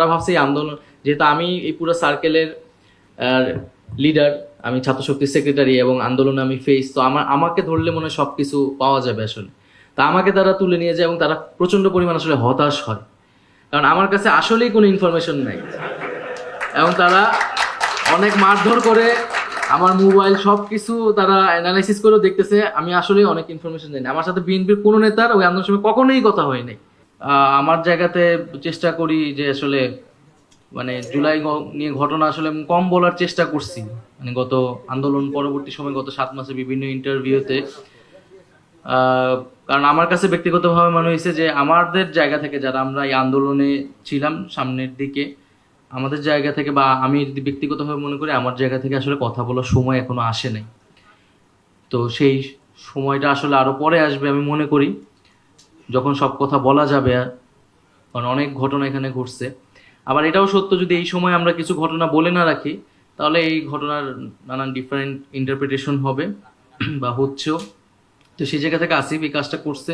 তারা ভাবছে এই আন্দোলন, যেহেতু আমি এই পুরো সার্কেলের লিডার আমি ছাত্র শক্তির সেক্রেটারি এবং আন্দোলনে আমি ফেস তো আমার, আমাকে ধরলে মনে হয় সব কিছু পাওয়া যাবে আসলে। তা আমাকে তারা তুলে নিয়ে যায় এবং তারা প্রচণ্ড পরিমাণ আসলে হতাশ হয়। কারণ আমার কাছে আসলেই কোনো ইনফরমেশন নাই। এবং তারা অনেক মারধর করে আমার মোবাইল সব কিছু তারা অ্যানালাইসিস করেও দেখতেছে, আমি আসলেই অনেক ইনফরমেশন জানি আমার সাথে বিএনপির কোনো নেতার ওই আন্দোলনের সময় কখনোই কথা হয় নাই। আমার জায়গাতে চেষ্টা করি যে আসলে মানে জুলাই নিয়ে ঘটনা আসলে কম বলার চেষ্টা করছি। মানে গত আন্দোলন পরবর্তী সময় গত সাত মাসে বিভিন্ন ইন্টারভিউতে কারণ আমার কাছে ব্যক্তিগতভাবে মনে হয়েছে যে আমাদের জায়গা থেকে যারা আমরা এই আন্দোলনে ছিলাম সামনের দিকে, আমাদের জায়গা থেকে বা আমি যদি ব্যক্তিগতভাবে মনে করি আমার জায়গা থেকে আসলে কথা বলার সময় এখনও আসে নাই। তো সেই সময়টা আসলে আরও পরে আসবে আমি মনে করি। যখন সব কথা বলা যাবে, কারণ অনেক ঘটনা এখানে ঘটছে। আবার এটাও সত্য যদি এই সময় আমরা কিছু ঘটনা বলে না রাখি, তাহলে এই ঘটনার নানান ডিফারেন্ট ইন্টারপ্রিটেশন হবে বা হচ্ছেও। তো সেই জায়গা থেকে আসিফ এই কাজটা করছে।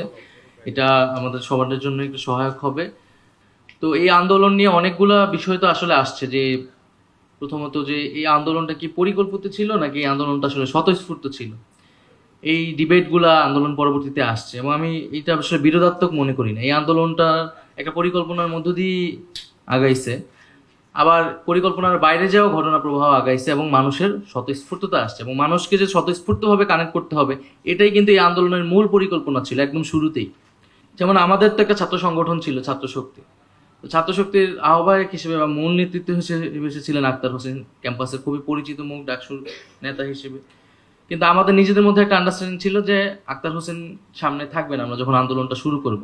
এটা আমাদের সবার জন্য একটু সহায়ক হবে। তো এই আন্দোলন নিয়ে অনেকগুলা বিষয় তো আসলে আসছে, যে প্রথমত যে এই আন্দোলনটা কি পরিকল্পিত ছিল, নাকি এই আন্দোলনটা আসলে স্বতঃস্ফূর্ত ছিল? এই ডিবেটগুলা আন্দোলন পরবর্তীতে আসছে এবং আমি এটা আসলে বিরোধাত্মক মনে করি না। এই আন্দোলনটা একটা পরিকল্পনার মধ্য দিয়ে আগাইছে। আবার পরিকল্পনার বাইরে যাওয়া ঘটনা প্রবাহ আগাইছে এবং মানুষের স্বতঃস্ফূর্ততা আসছে এবং মানুষকে যে স্বতঃস্ফূর্তভাবে কানেক্ট করতে হবে, এটাই কিন্তু এই আন্দোলনের মূল পরিকল্পনা ছিল একদম শুরুতেই। যেমন আমাদের তো একটা ছাত্র সংগঠন ছিল, ছাত্র শক্তি। তো ছাত্র শক্তির আহ্বায়ক হিসেবে বা মূল নেতৃত্ব হিসেবে এসেছিলেন আক্তার হোসেন, ক্যাম্পাসের খুবই পরিচিত মুখ ডাকসুর নেতা হিসেবে। কিন্তু আমাদের নিজেদের মধ্যে একটা আন্ডারস্ট্যান্ডিং ছিল যে আক্তার হোসেন সামনে থাকবেন আমরা যখন আন্দোলনটা শুরু করব।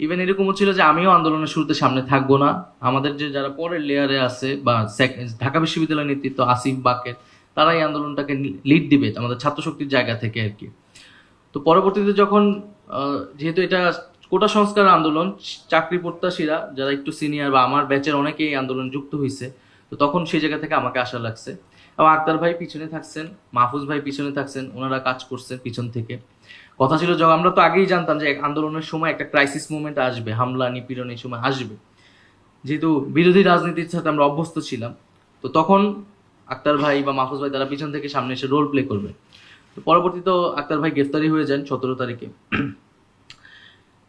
ইভেন এরকমও ছিল যে আমিও আন্দোলনের শুরুতে সামনে থাকব না। আমাদের যে যারা পরের লেয়ারে আছে বা ঢাকা বিশ্ববিদ্যালয়ের নেতৃত্ব আসিফ বাকের, তারা এই আন্দোলনটাকে লিড দিবে আমাদের ছাত্র শক্তির জায়গা থেকে আর কি। তো পরবর্তীতে যখন যেহেতু এটা কোটা সংস্কার আন্দোলন, চাকরি প্রত্যাশীরা, যারা একটু সিনিয়র বা আমার ব্যাচের অনেকে এই আন্দোলন যুক্ত হয়েছে তো তখন সেই জায়গা থেকে আমাকে আশা লাগছে। আক্তার ভাই পিছনে থাকছেন, মাহফুজ ভাই পিছনে থাকছেন, ওনারা কাজ করছেন পিছন থেকে। কথা ছিল যখন, আমরা তো আগেই জানতাম যে আন্দোলনের সময় একটা ক্রাইসিস মুভমেন্ট আসবে, হামলা, নিপীড়ন এই সময় আসবে। যেহেতু বিরোধী রাজনীতির সাথে আমরা অভ্যস্ত ছিলাম, তো তখন আক্তার ভাই বা মাহফুজ ভাই তারা পিছন থেকে সামনে এসে রোল প্লে করবে। তো পরবর্তীতে আক্তার ভাই গ্রেফতারি হয়ে যান সতেরো তারিখে।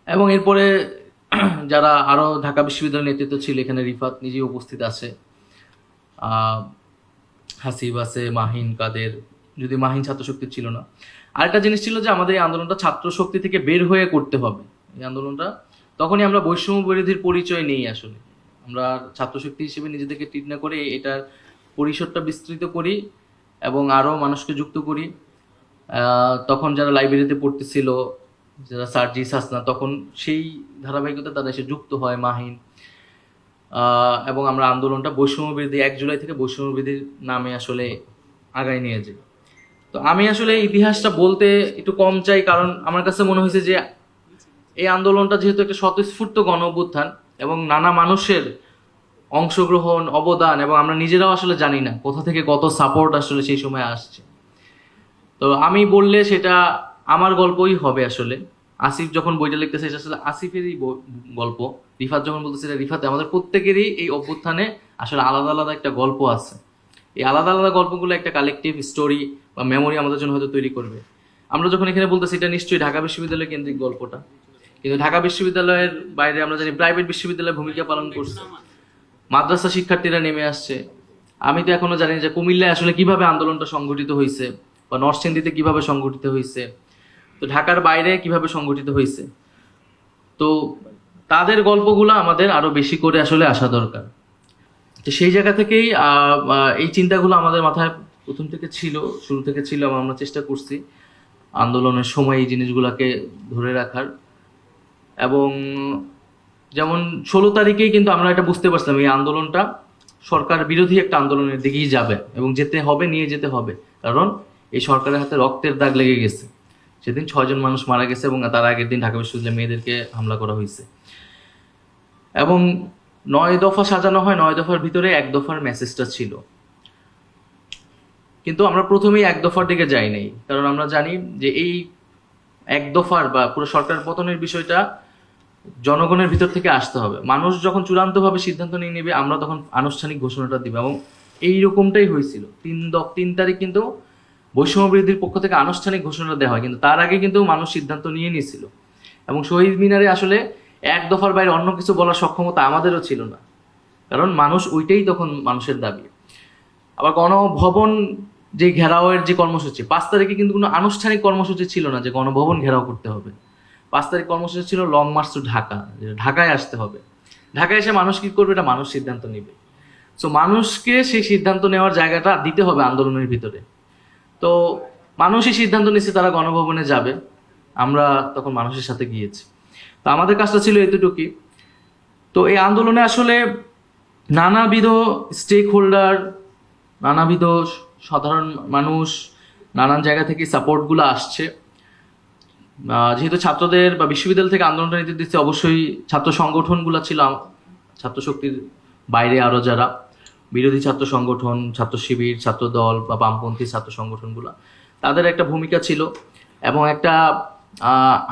এবং এরপরে যারা আরও ঢাকা বিশ্ববিদ্যালয়ের নেতৃত্ব ছিল, এখানে রিফাত নিজেই উপস্থিত আছে। হাসিব আছে, মাহিন, কাদের, যদি মাহিন ছাত্র শক্তি ছিল না। আরেকটা জিনিস ছিল যে আমাদের এই আন্দোলনটা ছাত্র শক্তি থেকে বের হয়ে করতে হবে। এই আন্দোলনটা তখনই আমরা বৈষম্য বিরোধীর পরিচয় নেই আসলে। আমরা ছাত্র শক্তি হিসেবে নিজেদেরকে ট্রিট না করে এটার পরিসরটা বিস্তৃত করি এবং আরও মানুষকে যুক্ত করি। তখন যারা লাইব্রেরিতে পড়তেছিল, যারা সার্জিস হাসনা তখন সেই ধারাবাহিকতা তারা এসে যুক্ত হয় মাহিন। এবং আমরা আন্দোলনটা বৈষম্য বিরোধী, এক জুলাই থেকে বৈষম্য বিরোধীর নামে আসলে আগায় নিয়ে যাই। তো আমি আসলে ইতিহাসটা বলতে একটু কম চাই, কারণ আমার কাছে মনে হয়েছে যে এই আন্দোলনটা যেহেতু একটা স্বতঃস্ফূর্ত গণ অভ্যুত্থান এবং নানা মানুষের অংশগ্রহণ, অবদান, এবং আমরা নিজেরাও আসলে জানি না কোথা থেকে কত সাপোর্ট আসলে সেই সময় আসছে। তো আমি বললে সেটা আমার গল্পই হবে আসলে। আসিফ যখন বইটা লিখতেছে, এটা আসলে আসিফেরই গল্প। রিফাত যখন বলতেছে, এটা রিফাতে, আমাদের প্রত্যেকেরই এই অভ্যুত্থানে আসলে আলাদা আলাদা একটা গল্প আছে। এই আলাদা আলাদা গল্পগুলো একটা কালেকটিভ স্টোরি বা মেমোরি আমাদের জন্য হয়তো তৈরি করবে। আমরা যখন এখানে বলতেছি, এটা নিশ্চয়ই ঢাকা বিশ্ববিদ্যালয় কেন্দ্রিক গল্পটা। কিন্তু ঢাকা বিশ্ববিদ্যালয়ের বাইরে আমরা জানি প্রাইভেট বিশ্ববিদ্যালয় ভূমিকা পালন করছে। মাদ্রাসা শিক্ষার্থীরা নেমে আসছে। আমি তো এখনও জানি যে কুমিল্লায় আসলে কীভাবে আন্দোলনটা সংগঠিত হয়েছে বা নরসিংদীতে কীভাবে সংগঠিত হয়েছে তো ঢাকার বাইরে কীভাবে সংগঠিত হয়েছে? তো তাদের গল্পগুলো আমাদের আরও বেশি করে আসলে আসা দরকার। তো সেই জায়গা থেকেই এই চিন্তাগুলো আমাদের মাথায় প্রথম থেকে ছিল, শুরু থেকে ছিল আমরা চেষ্টা করছি আন্দোলনের সময় এই জিনিসগুলোকে ধরে রাখার। এবং যেমন ষোলো তারিখেই কিন্তু আমরা এটা বুঝতে পারছিলাম, এই আন্দোলনটা সরকার বিরোধী একটা আন্দোলনের দিকেই যাবে এবং যেতে হবে, নিয়ে যেতে হবে। কারণ এই সরকারের হাতে রক্তের দাগ লেগে গেছে। সেদিন ছয়জন মানুষ মারা গেছে এবং তার আগের দিন ঢাকা বিশ্ববিদ্যালয়ের মেয়েদেরকে হামলা করা হয়েছে। এবং নয় দফা সাজানো হয়, নয় দফার ভিতরে এক দফার মেসেজটা ছিল। কিন্তু আমরা প্রথমেই এক দফার দিকে যাই নাই, কারণ আমরা জানি যে এই এক দফার বা পুরো সরকার পতনের বিষয়টা জনগণের ভিতর থেকে আসতে হবে। মানুষ যখন চূড়ান্তভাবে সিদ্ধান্ত নিয়ে নেবে, আমরা তখন আনুষ্ঠানিক ঘোষণাটা দিব। এবং এইরকমটাই হয়েছিল। তিন তিন তারিখ কিন্তু বৈষম্য বৃদ্ধির পক্ষ থেকে আনুষ্ঠানিক ঘোষণা দেওয়া হয়, কিন্তু তার আগে কিন্তু মানুষ সিদ্ধান্ত নিয়ে নিয়েছিল। এবং শহীদ মিনারে আসলে এক দফার বাইরে অন্য কিছু বলার সক্ষমতা আমাদেরও ছিল না। কারণ মানুষ ওইটাই তখন মানুষের দাবি। আবার গণভবন যে ঘেরাওয়ের যে কর্মসূচি, পাঁচ তারিখে কিন্তু কোনো আনুষ্ঠানিক কর্মসূচি ছিল না যে গণভবন ঘেরাও করতে হবে। পাঁচ তারিখ কর্মসূচি ছিল লং মার্চ টু ঢাকা ঢাকায় আসতে হবে। ঢাকায় এসে মানুষ কি করবে? এটা মানুষ সিদ্ধান্ত নেবে। সো মানুষকে সেই সিদ্ধান্ত নেওয়ার জায়গাটা দিতে হবে আন্দোলনের ভিতরে। তো মানুষই সিদ্ধান্ত নিচ্ছে তারা গণভবনে যাবে। আমরা তখন মানুষের সাথে গিয়েছি। তো আমাদের কাজটা ছিল এতটুকুই। তো এই আন্দোলনে আসলে নানাবিধ স্টেক হোল্ডার নানাবিধ সাধারণ মানুষ, নানান জায়গা থেকে সাপোর্টগুলো আসছে। যেহেতু ছাত্রদের বা বিশ্ববিদ্যালয় থেকে আন্দোলনটা নেতৃত্ব দিচ্ছে, অবশ্যই ছাত্র সংগঠনগুলো ছিল ছাত্র শক্তির বাইরে আরও যারা। বিরোধী ছাত্র সংগঠন, ছাত্র শিবির, ছাত্র দল বা বামপন্থী ছাত্র সংগঠনগুলো, তাদের একটা ভূমিকা ছিল এবং একটা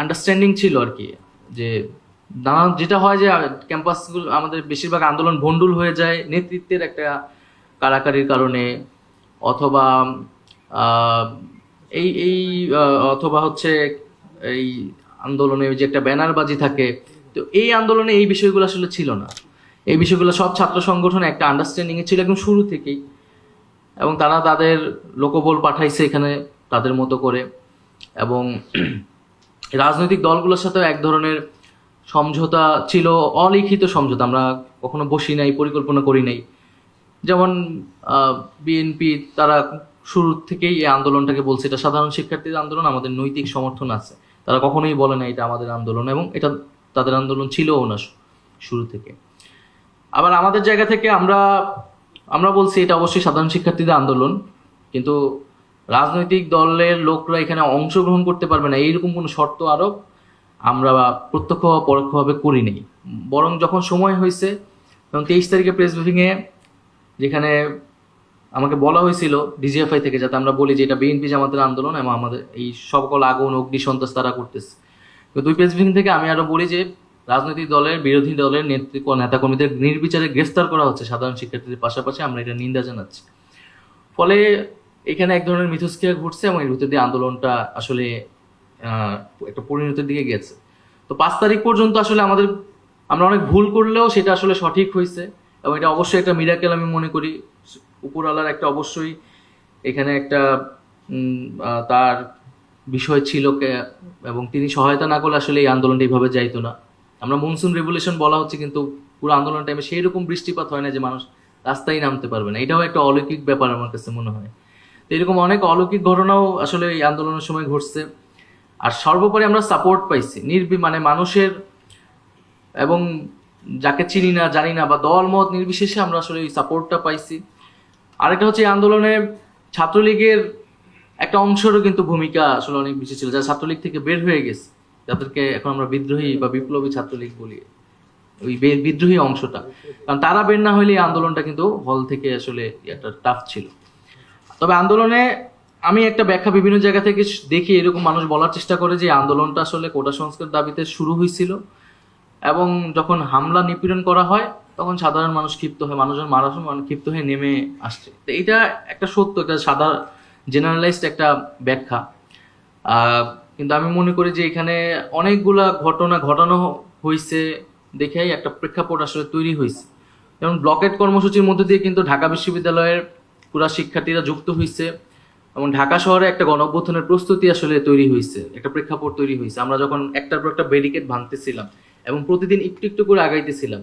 আন্ডারস্ট্যান্ডিং ছিল আর কি যে নানান যেটা হয় যে ক্যাম্পাসগুলো আমাদের বেশিরভাগ আন্দোলন ভণ্ডুল হয়ে যায় নেতৃত্বের একটা কারাকারির কারণে অথবা এই এই অথবা হচ্ছে এই আন্দোলনে যে একটা ব্যানারবাজি থাকে, তো এই আন্দোলনে এই বিষয়গুলো আসলে ছিল না। এই বিষয়গুলো সব ছাত্র সংগঠন একটা আন্ডারস্ট্যান্ডিং এ ছিল একদম শুরু থেকেই। এবং তারা তাদের লোকবল পাঠাইছে এখানে তাদের মতো করে। এবং রাজনৈতিক দলগুলোর সাথেও এক ধরনের সমঝোতা ছিল, অলিখিত সমঝোতা। আমরা কখনো বসি নাই, পরিকল্পনা করি নাই। যেমন বিএনপি তারা শুরু থেকেই এই আন্দোলনটাকে বলছে। এটা সাধারণ শিক্ষার্থীদের আন্দোলন, আমাদের নৈতিক সমর্থন আছে। তারা কখনোই বলে না এটা আমাদের আন্দোলন, এবং এটা তাদের আন্দোলন ছিলও না শুরু থেকে। আবার আমাদের জায়গা থেকে আমরা আমরা বলছি এটা অবশ্যই সাধারণ শিক্ষার্থীদের আন্দোলন, কিন্তু রাজনৈতিক দলের লোকরা এখানে অংশগ্রহণ করতে পারবে না, এইরকম কোনো শর্ত আরোপ আমরা প্রত্যক্ষ বা পরোক্ষভাবে করিনি। বরং যখন সময় হয়েছে, তখন তেইশ তারিখে প্রেস ব্রিফিংয়ে যেখানে আমাকে বলা হয়েছিল ডিজিএফআই থেকে, যাতে আমরা বলি যে এটা বিএনপি জামাতের আন্দোলন এবং আমাদের এই সকল আগুন অগ্নি সন্ত্রাস তারা করতেছে। দুই প্রেস ব্রিফিং থেকে আমি আরও বলি যে রাজনৈতিক দলের, বিরোধী দলের নেতৃত্ব নেতাকর্মীদের নির্বিচারে গ্রেফতার করা হচ্ছে সাধারণ শিক্ষার্থীদের পাশাপাশি। আমরা এটা নিন্দা জানাচ্ছি। ফলে এখানে এক ধরনের মিথস্ক্রিয়া ঘটছে এবং এর ভিতর দিয়ে আন্দোলনটা আসলে একটা পরিণতির দিকে গেছে। তো পাঁচ তারিখ পর্যন্ত আসলে আমাদের, আমরা অনেক ভুল করলেও সেটা আসলে সঠিক হয়েছে এবং এটা অবশ্যই একটা মিরাকেল আমি মনে করি। উপরওয়ালার একটা অবশ্যই এখানে একটা তার বিষয় ছিল এবং তিনি সহায়তা না করলে আসলে এই আন্দোলনটা এইভাবে যাইতো না। আমরা মনসুন রেভুলেশন বলা হচ্ছে, কিন্তু পুরো আন্দোলন টাইমে সেই রকম বৃষ্টিপাত হয় না যে মানুষ রাস্তায় নামতে পারবে না। এটাও একটা অলৌকিক ব্যাপার আমার কাছে মনে হয়। তো এরকম অনেক অলৌকিক ঘটনাও আসলে এই আন্দোলনের সময় ঘটছে। আর সর্বোপরি আমরা সাপোর্ট পাইছি। নির্বি মানে মানুষের এবং যাকে চিনি না, জানি না, বা দল মত নির্বিশেষে আমরা আসলে এই সাপোর্টটা পাইছি। আরেকটা হচ্ছে এই আন্দোলনে ছাত্রলীগের একটা অংশেরও কিন্তু ভূমিকা আসলে অনেক বেশি ছিল যারা ছাত্রলীগ থেকে বের হয়ে গেছে। যাদেরকে এখন আমরা বিদ্রোহী বা বিপ্লবী ছাত্রলীগ বলি, ওই বিদ্রোহী অংশটা। কারণ তারা বের না এই আন্দোলনটা কিন্তু হল থেকে আসলে একটা টাফ ছিল। তবে আন্দোলনে আমি একটা ব্যাখ্যা বিভিন্ন জায়গা থেকে দেখি, এরকম মানুষ বলার চেষ্টা করে যে আন্দোলনটা আসলে কোটা সংস্কার দাবিতে শুরু হয়েছিল এবং যখন হামলা নিপীড়ন করা হয়, তখন সাধারণ মানুষ ক্ষিপ্ত হয়, মানুষজন মারা ক্ষিপ্ত হয়ে নেমে আসছে। তো এটা একটা সত্য একটা সাদা জেনারেলাইজড একটা ব্যাখ্যা। কিন্তু আমি মনে করি যে এখানে অনেকগুলা ঘটনা ঘটানো হয়েছে দেখেই একটা প্রেক্ষাপট আসলে তৈরি হয়েছে যেমন ব্লকেট কর্মসূচির মধ্যে দিয়ে কিন্তু ঢাকা বিশ্ববিদ্যালয়ের পুরা শিক্ষার্থীরা যুক্ত হয়েছে এবং ঢাকা শহরে একটা গণ প্রস্তুতি আসলে তৈরি হয়েছে একটা প্রেক্ষাপট তৈরি হয়েছে আমরা যখন একটার পর একটা ব্যারিকেড ভাঙতেছিলাম এবং প্রতিদিন একটু একটু করে আগাইতেছিলাম,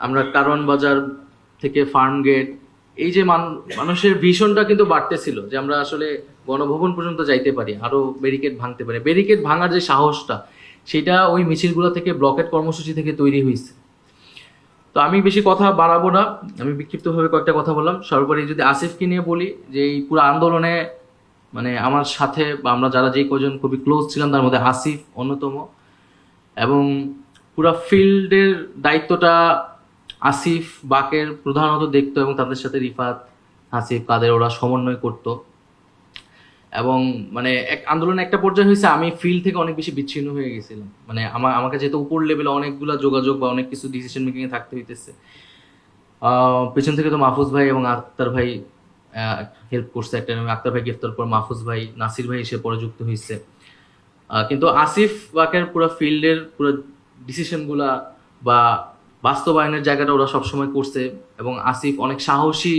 আমরা কারণ বাজার থেকে ফার্ম গেট এই যে মানুষের ভীষণটা কিন্তু বাড়তেছিল যে আমরা আসলে গণভবন পর্যন্ত যাইতে পারি, আরও ব্যারিকেড ভাঙতে পারি। ব্যারিকেড ভাঙার যে সাহসটা, সেটা ওই মিছিলগুলো থেকে ব্লকেট কর্মসূচি থেকে তৈরি হয়েছে তো আমি বেশি কথা বাড়াবো না, আমি বিক্ষিপ্তভাবে কয়েকটা কথা বললাম। সর্বোপরি যদি আসিফকে নিয়ে বলি, যে এই পুরো আন্দোলনে মানে আমার সাথে, বা আমরা যারা যেই কজন খুবই ক্লোজ ছিলাম, তার মধ্যে আসিফ অন্যতম। এবং পুরা ফিল্ডের দায়িত্বটা আসিফ, বাকের প্রধানত দেখতো, এবং তাদের সাথে রিফাত, আসিফ, কাদের ওরা সমন্বয় করত। এবং মানে এক আন্দোলন একটা পর্যায়ে হয়েছে, আমি ফিল্ড থেকে অনেক বেশি বিচ্ছিন্ন হয়ে গেছিলাম। মানে আমার আমাকে যেহেতু উপর লেভেলে অনেকগুলো যোগাযোগ বা অনেক কিছু ডিসিশন মেকিংয়ে থাকতে হইতেছে। পেছন থেকে তো মাহফুজ ভাই এবং আক্তার ভাই হেল্প করছে একটা আক্তার ভাই গ্রেফতার পর মাহফুজ ভাই, নাসির ভাই এসে পরে যুক্ত হয়েছে কিন্তু আসিফ বাকের পুরো ফিল্ডের পুরো ডিসিশনগুলা বা বাস্তবায়নের জায়গাটা ওরা সবসময় করছে, এবং আসিফ অনেক সাহসী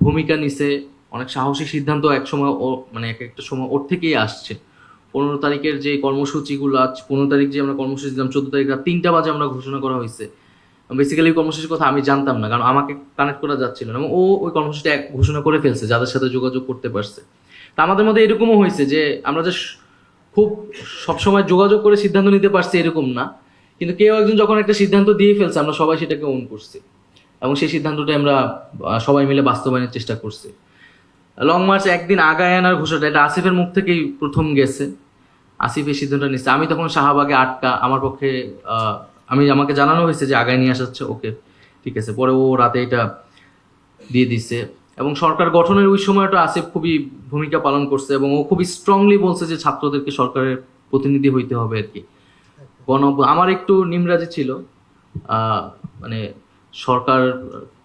ভূমিকা নিছে। অনেক সাহসী সিদ্ধান্ত এক সময় ও মানে এক একটা সময় ওর থেকেই আসছে। পনেরো তারিখের যে কর্মসূচিগুলো আজ, পনেরো তারিখ যে আমরা কর্মসূচি দিলাম, চোদ্দ তারিখ রাত তিনটা বাজে আমরা ঘোষণা করা হয়েছে। বেসিক্যালি কর্মসূচির কথা আমি জানতাম না, কারণ আমাকে কানেক্ট করা যাচ্ছিল না। ও ওই কর্মসূচিটা ঘোষণা করে ফেলছে, যাদের সাথে যোগাযোগ করতে পারছে। তা আমাদের মধ্যে এরকমও হয়েছে যে আমরা যে খুব সবসময় যোগাযোগ করে সিদ্ধান্ত নিতে পারছি এরকম না। কিন্তু কেউ একজন যখন একটা সিদ্ধান্ত দিয়ে ফেলছে, আমরা সবাই সেটাকে ওন করছি। এবং সেই সিদ্ধান্তটা আমরা সবাই মিলে বাস্তবায়নের চেষ্টা করছি। লং মার্চ একদিন আগায় আনার ঘোষণাটা এটা আসিফের মুখ থেকেই প্রথম গেছে। আসিফ এই নিচ্ছে আমি তখন শাহবাগে আটটা আমার পক্ষে আমি, আমাকে জানানো হয়েছে যে আগায় নিয়ে আসা ওকে, ঠিক আছে। পরে ও রাতে এটা দিয়ে দিছে। এবং সরকার গঠনের ওই সময়টা আসিফ খুবই ভূমিকা পালন করছে এবং ও খুবই স্ট্রংলি বলছে যে ছাত্রদেরকে সরকারের প্রতিনিধি হইতে হবে আর কি। গণ আমার একটু নিমরাজি ছিল। মানে সরকার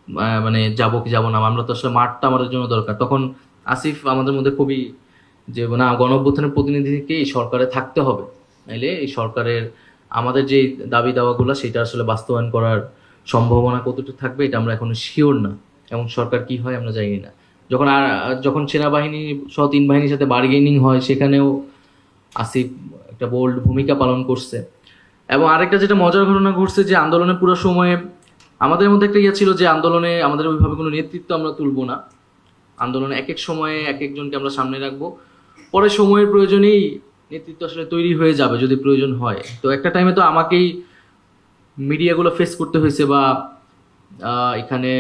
মানে যাব কি যাব না, আমরা তো আসলে মাঠটা আমাদের জন্য দরকার। তখন আসিফ আমাদের মধ্যে খুবই যে, না গণ অভ্যুত্থানের প্রতিনিধিকে এই সরকারে থাকতে হবে। নাইলে এই সরকারের আমাদের যে দাবি দাওয়াগুলো, সেটা আসলে বাস্তবায়ন করার সম্ভাবনা কতটুকু থাকবে, এটা আমরা এখনও শিওর না। এবং সরকার কি হয় আমরা জানি না। যখন আর, যখন সেনাবাহিনী সহ তিন বাহিনীর সাথে বার্গেনিং হয়, সেখানেও আসিফ একটা বোল্ড ভূমিকা পালন করছে। এবং আরেকটা যেটা মজার ঘটনা ঘটছে, যে আন্দোলনের পুরো সময়ে আমাদের মধ্যে একটা ইয়ে ছিল যে আন্দোলনে আমাদের ওইভাবে কোনো নেতৃত্ব আমরা তুলবো না। আন্দোলনে এক এক সময়ে এক একজনকে আমরা সামনে রাখব। পরে সময়ের প্রয়োজনেই নেতৃত্ব আসলে তৈরি হয়ে যাবে যদি প্রয়োজন হয়। তো একটা টাইমে তো আমাকেই মিডিয়াগুলো ফেস করতে হয়েছে বা এখানে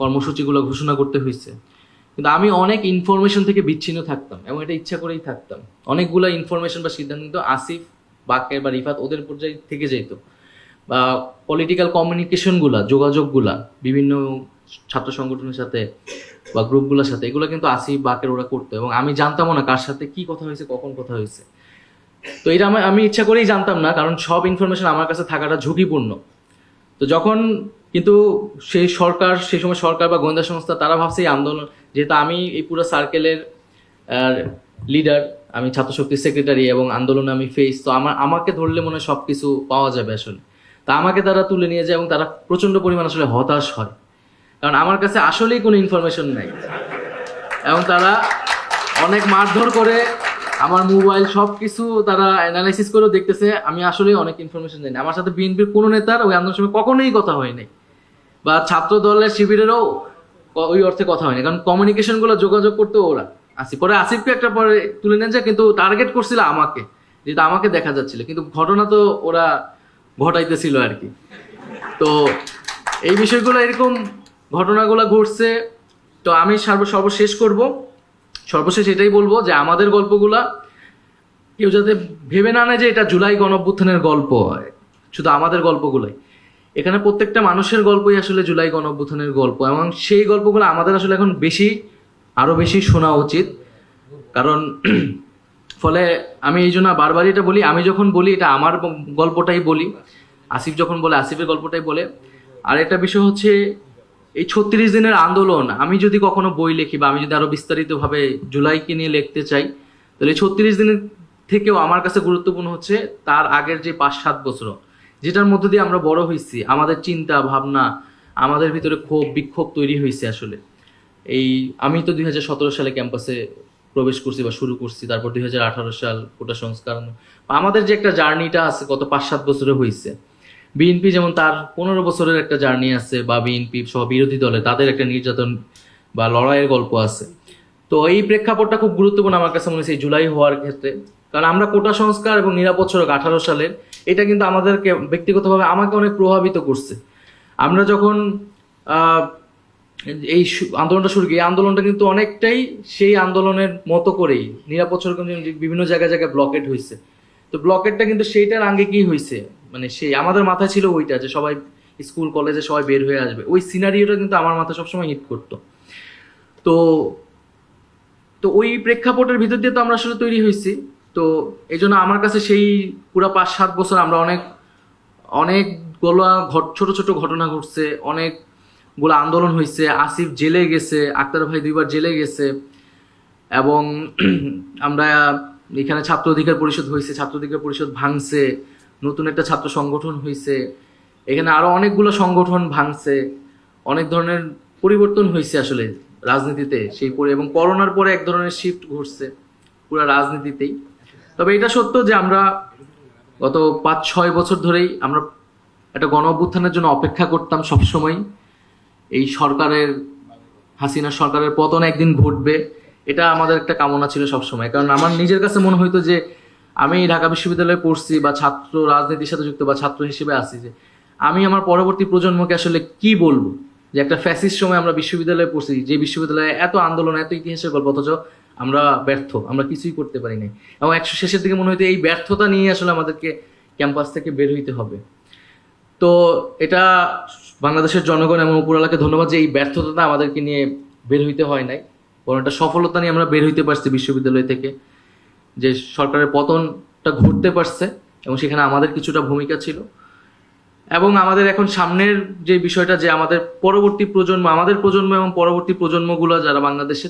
কর্মসূচিগুলো ঘোষণা করতে হয়েছে। কিন্তু আমি অনেক ইনফরমেশন থেকে বিচ্ছিন্ন থাকতাম এবং এটা ইচ্ছা করেই থাকতাম। অনেকগুলো ইনফরমেশন বা সিদ্ধান্ত আসিফ, বাকের বা রিফাত ওদের পর্যায়ে থেকে যেত বা পলিটিক্যাল কমিউনিকেশনগুলা যোগাযোগগুলা বিভিন্ন ছাত্র সংগঠনের সাথে বা গ্রুপগুলোর সাথে, এগুলো কিন্তু আসিফ বাকের ওরা করতো এবং আমি জানতামও না কার সাথে কি কথা হয়েছে, কখন কথা হয়েছে। তো এটা আমি আমি ইচ্ছা করেই জানতাম না, কারণ সব ইনফরমেশন আমার কাছে থাকাটা ঝুঁকিপূর্ণ। তো যখন কিন্তু সেই সরকার, সেই সময় সরকার বা গোয়েন্দা সংস্থা, তারা ভাবছে এই আন্দোলন, যেহেতু আমি এই পুরো সার্কেলের লিডার আমি ছাত্রশক্তির সেক্রেটারি এবং আন্দোলনে আমি ফেস তো আমার, আমাকে ধরলে মনে হয় সব কিছু পাওয়া যাবে আসলে। তা আমাকে তারা তুলে নিয়ে যায় এবং তারা প্রচণ্ড পরিমাণ আসলে হতাশ হয়। কারণ আমার কাছে আসলেই কোনো ইনফরমেশন নাই। এবং তারা অনেক মারধর করে আমার মোবাইল সব কিছু তারা অ্যানালাইসিস করেও দেখতেছে, আমি আসলে অনেক ইনফরমেশন জানি। আমার সাথে বিএনপির কোনো নেতার ওই আন্দোলনের সময় কখনোই কথা হয়নি বা ছাত্র দলের শিবিরেরও ওই অর্থে কথা হয়নি। কারণ কমিউনিকেশনগুলো যোগাযোগ করতে ওরা। আসিফ পরে আসিফকে একটা পরে তুলে নেন যায় কিন্তু টার্গেট করছিল আমাকে। যেটা আমাকে দেখা যাচ্ছিল। কিন্তু ঘটনা তো ওরা ঘটাইতেছিল আর কি। তো এই বিষয়গুলো এরকম ঘটনাগুলো ঘটছে। তো আমি সর্ব সর্বশেষ করব। সর্বশেষ এটাই বলব যে আমাদের গল্পগুলা কেউ যাতে ভেবে না নেয় যে এটা জুলাই গণঅভ্যুত্থানের গল্প হয়, শুধু আমাদের গল্পগুলোই। এখানে প্রত্যেকটা মানুষের গল্পই আসলে জুলাই গণঅভ্যুত্থানের গল্প এবং সেই গল্পগুলো আমাদের আসলে এখন বেশি আরও বেশি শোনা উচিত। কারণ ফলে আমি এই জন্য বারবারই এটা বলি, আমি যখন বলি, এটা আমার গল্পটাই বলি। আসিফ যখন বলে, আসিফের গল্পটাই বলে। আর একটা বিষয় হচ্ছে, এই ছত্রিশ দিনের আন্দোলন, আমি যদি কখনো বই লিখি বা আমি যদি আরও বিস্তারিতভাবে জুলাইকে নিয়ে লিখতে চাই, তাহলে এই ছত্রিশ দিনের থেকেও আমার কাছে গুরুত্বপূর্ণ হচ্ছে তার আগের যে পাঁচ সাত বছর, যেটার মধ্যে দিয়ে আমরা বড় হয়েছি, আমাদের চিন্তা, ভাবনা, আমাদের ভিতরে ক্ষোভ, বিক্ষোভ তৈরি হয়েছে আসলে। এই, আমি তো দুই হাজার সতেরো সালে ক্যাম্পাসে প্রবেশ করছি বা শুরু করছি, তারপর দুই হাজার আঠারো সাল কোটা সংস্কার। আমাদের যে একটা জার্নিটা আছে, গত পাঁচ সাত বছরে হয়েছে বিএনপি যেমন তার পনেরো বছরের একটা জার্নি আছে, বা বিএনপি সহ বিরোধী দলে তাদের একটা নির্যাতন বা লড়াইয়ের গল্প আছে। তো এই প্রেক্ষাপটটা খুব গুরুত্বপূর্ণ আমার কাছে মনে হচ্ছে জুলাই হওয়ার ক্ষেত্রে। কারণ আমরা কোটা সংস্কার এবং নিরাপদ সড়ক আঠারো সালের, এটা কিন্তু আমাদেরকে ব্যক্তিগতভাবে আমাকে অনেক প্রভাবিত করছে। আমরা যখন এই আন্দোলনটা শুরু এই আন্দোলনটা কিন্তু অনেকটাই সেই আন্দোলনের মতো করেই নিরাপদ সড়ক বিভিন্ন জায়গায় জায়গায় ব্লকেট হয়েছে তো ব্লকেটটা কিন্তু সেইটার আগে কি হয়েছে মানে সেই, আমাদের মাথায় ছিল ওইটা যে সবাই স্কুল, কলেজে সবাই বের হয়ে আসবে। ওই সিনারিওটা কিন্তু আমার মাথায় সবসময় হিট করতো। তো তো ওই প্রেক্ষাপটের ভিতর দিয়ে তো আমরা আসলে তৈরি হয়েছি তো এই জন্য আমার কাছে সেই পুরো পাঁচ সাত বছর আমরা অনেক অনেকগুলো ঘট, ছোট ছোট ঘটনা ঘটছে। অনেকগুলো আন্দোলন হয়েছে আসিফ জেলে গেছে, আক্তার ভাই দুইবার জেলে গেছে, এবং আমরা এখানে ছাত্র অধিকার পরিষদ হয়েছে ছাত্র অধিকার পরিষদ ভাঙছে, নতুন একটা ছাত্র সংগঠন হয়েছে এখানে আরও অনেকগুলো সংগঠন ভাঙছে, অনেক ধরনের পরিবর্তন হয়েছে আসলে রাজনীতিতে সেই পরে, এবং করোনার পরে এক ধরনের শিফট ঘটছে পুরো রাজনীতিতেই। তবে এটা সত্য যে আমরা গত পাঁচ ছয় বছর ধরেই আমরা একটা গণ অভ্যুত্থানের জন্য অপেক্ষা করতাম সবসময় এই সরকারের, হাসিনা সরকারের পতন একদিন ঘটবে, এটা আমাদের একটা কামনা ছিল সবসময়। কারণ আমার নিজের কাছে মনে হইতো যে, আমি ঢাকা বিশ্ববিদ্যালয়ে পড়ছি বা ছাত্র রাজনীতির সাথে যুক্ত বা ছাত্র হিসেবে আছি যে, আমি আমার পরবর্তী প্রজন্মকে আসলে কি বলব? যে একটা ফ্যাসিস্ট সময় আমরা বিশ্ববিদ্যালয়ে পড়ছি, যে বিশ্ববিদ্যালয়ে এত আন্দোলন, এত ইতিহাসের গল্প, অথচ আমরা ব্যর্থ, আমরা কিছুই করতে পারি নাই। এবং একশো শেষের দিকে মনে হইতো এই ব্যর্থতা নিয়ে আসলে আমাদেরকে ক্যাম্পাস থেকে বের হইতে হবে। তো এটা বাংলাদেশের জনগণ এবং উপরালাকে ধন্যবাদ যে এই ব্যর্থতাটা আমাদেরকে নিয়ে বের হইতে হয় নাই। বরং একটা সফলতা নিয়ে আমরা বের হইতে পারছি বিশ্ববিদ্যালয় থেকে। যে সরকারের পতনটা ঘটতে পারছে এবং সেখানে আমাদের কিছুটা ভূমিকা ছিল। এবং আমাদের এখন সামনের যে বিষয়টা যে আমাদের পরবর্তী প্রজন্ম, আমাদের প্রজন্ম এবং পরবর্তী প্রজন্মগুলো যারা বাংলাদেশে